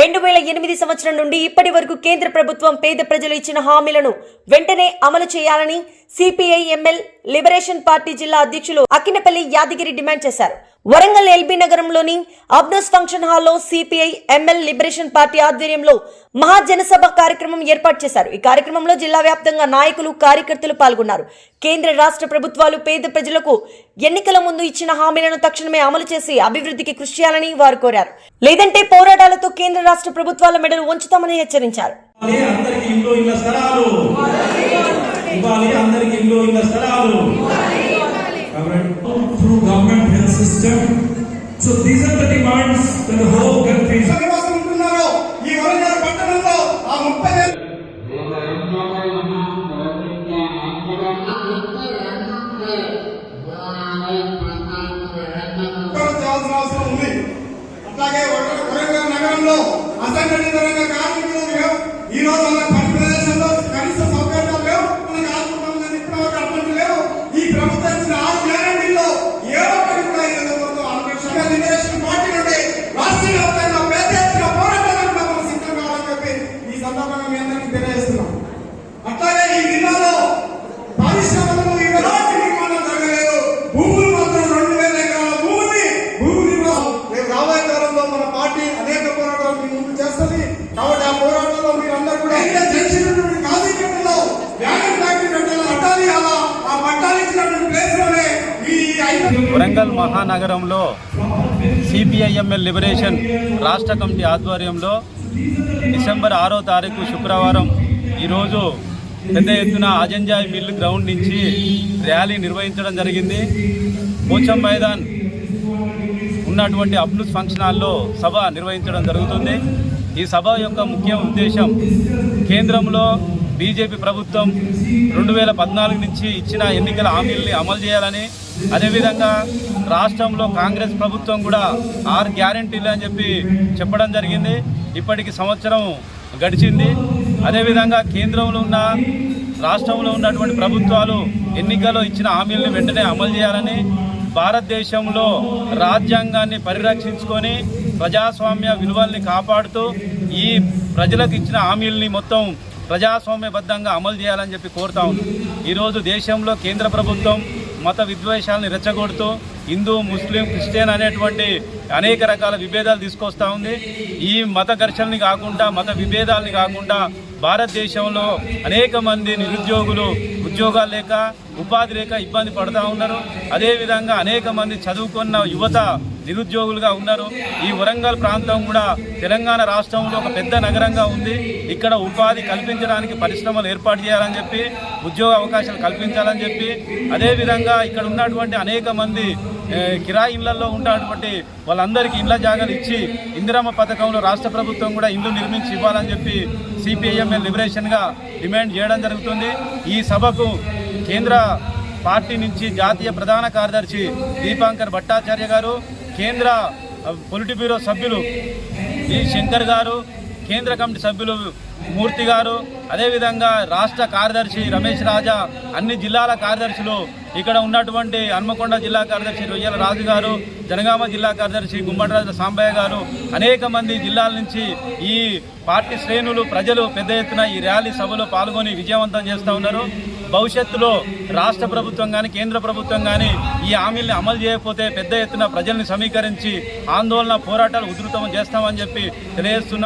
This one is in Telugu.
రెండు వేల ఎనిమిది సంవత్సరం నుండి ఇప్పటి వరకు కేంద్ర ప్రభుత్వం పేద ప్రజలు ఇచ్చిన హామీలను వెంటనే అమలు చేయాలని సిపిఐ ఎంఎల్ లిబరేషన్ పార్టీ జిల్లా అధ్యక్షులు అక్కినపల్లి యాదగిరి డిమాండ్ చేశారు. వరంగల్ ఎల్బీ నగరంలోని అబ్నోస్ ఫంక్షన్ హాల్లో సిపిఐ ఎంఎల్ లిబరేషన్ పార్టీ ఆధ్వర్యంలో మహాజనసభ కార్యక్రమం ఏర్పాటు చేశారు. ఈ కార్యక్రమంలో జిల్లా వ్యాప్తంగా నాయకులు కార్యకర్తలు పాల్గొన్నారు. కేంద్ర రాష్ట్ర ప్రభుత్వాలు పేద ప్రజలకు ఎన్నికల ముందు ఇచ్చిన హామీలను తక్షణమే అమలు చేసి అభివృద్ధికి కృషి చేయాలని వారు కోరారు. లేదంటే పోరాటాలతో రాష్ట్ర ప్రభుత్వాల మెడలు ఉంచుతామని హెచ్చరించారు. అట్లాగే ఉంటున్నారో నగరంలో అసంఘటిత కార్మికులు ఈ రోజు వరంగల్ మహానగరంలో సిపిఐఎంఎల్ లిబరేషన్ రాష్ట్ర కమిటీ ఆధ్వర్యంలో డిసెంబర్ ఆరో తారీఖు శుక్రవారం ఈరోజు పెద్ద ఎత్తున అజంజాయ్ మిల్ గ్రౌండ్ నుంచి ర్యాలీ నిర్వహించడం జరిగింది. పోచం మైదాన్ ఉన్నటువంటి అబ్లూస్ ఫంక్షన్ హాల్లో సభ నిర్వహించడం జరుగుతుంది. ఈ సభ యొక్క ముఖ్య ఉద్దేశం కేంద్రంలో బీజేపీ ప్రభుత్వం రెండు వేల పద్నాలుగు నుంచి ఇచ్చిన ఎన్నికల హామీల్ని అమలు చేయాలని అదేవిధంగా రాష్ట్రంలో కాంగ్రెస్ ప్రభుత్వం కూడా ఆరు గ్యారంటీలు అని చెప్పి చెప్పడం జరిగింది. ఇప్పటికి సంవత్సరం గడిచింది. అదేవిధంగా కేంద్రంలో ఉన్న రాష్ట్రంలో ఉన్నటువంటి ప్రభుత్వాలు ఎన్నికల్లో ఇచ్చిన హామీలను వెంటనే అమలు చేయాలని భారతదేశంలో రాజ్యాంగాన్ని పరిరక్షించుకొని ప్రజాస్వామ్య విలువల్ని కాపాడుతూ ఈ ప్రజలకు ఇచ్చిన హామీల్ని మొత్తం ప్రజాస్వామ్యబద్ధంగా అమలు చేయాలని చెప్పి కోరుతా ఉన్నాం. ఈరోజు దేశంలో కేంద్ర ప్రభుత్వం మత విద్వేషాలను రెచ్చగొడుతూ హిందూ ముస్లిం క్రిస్టియన్ అనేటువంటి అనేక రకాల విభేదాలు తీసుకొస్తూ ఉంది. ఈ మత ఘర్షణని కాకుండా మత విభేదాలని కాకుండా భారతదేశంలో అనేక మంది నిరుద్యోగులు ఉద్యోగాలు లేక ఉపాధి లేక ఇబ్బంది పడుతూ ఉన్నారు. అదేవిధంగా అనేక మంది చదువుకున్న యువత నిరుద్యోగులుగా ఉన్నారు. ఈ వరంగల్ ప్రాంతం కూడా తెలంగాణ రాష్ట్రంలో ఒక పెద్ద నగరంగా ఉంది. ఇక్కడ ఉపాధి కల్పించడానికి పరిశ్రమలు ఏర్పాటు చేయాలని చెప్పి ఉద్యోగ అవకాశాలు కల్పించాలని చెప్పి అదేవిధంగా ఇక్కడ ఉన్నటువంటి అనేక మంది కిరాయి ఇళ్ళలో ఉన్నటువంటి వాళ్ళందరికీ ఇళ్ళ జాగాలు ఇచ్చి ఇందిరమ్మ పథకంలో రాష్ట్ర ప్రభుత్వం కూడా ఇల్లు నిర్మించి ఇవ్వాలని చెప్పి సిపిఐఎంఎల్ లిబరేషన్గా డిమాండ్ చేయడం జరుగుతుంది. ఈ సభకు కేంద్ర పార్టీ నుంచి జాతీయ ప్రధాన కార్యదర్శి దీపాంకర్ భట్టాచార్య గారు కేంద్ర పొలిటి బ్యూరో సభ్యులు ఈ శంకర్ గారు కేంద్ర కమిటీ సభ్యులు మూర్తి గారు అదేవిధంగా రాష్ట్ర కార్యదర్శి రమేష్ రాజా అన్ని జిల్లాల కార్యదర్శులు ఇక్కడ ఉన్నటువంటి హన్మకొండ జిల్లా కార్యదర్శి రొయ్యల రాజు గారు జనగామ జిల్లా కార్యదర్శి గుమ్మటరాజు సాంబయ్య గారు అనేక మంది జిల్లాల నుంచి ఈ పార్టీ శ్రేణులు ప్రజలు పెద్ద ఎత్తున ఈ ర్యాలీ సభలో పాల్గొని విజయవంతం చేస్తూ ఉన్నారు. భవిష్యత్తులో రాష్ట్ర ప్రభుత్వం కానీ కేంద్ర ప్రభుత్వం కానీ ఈ హామీల్ని అమలు చేయకపోతే పెద్ద ఎత్తున ప్రజల్ని సమీకరించి ఆందోళన పోరాటాలు ఉధృతం చేస్తామని చెప్పి తెలియజేస్తున్నారు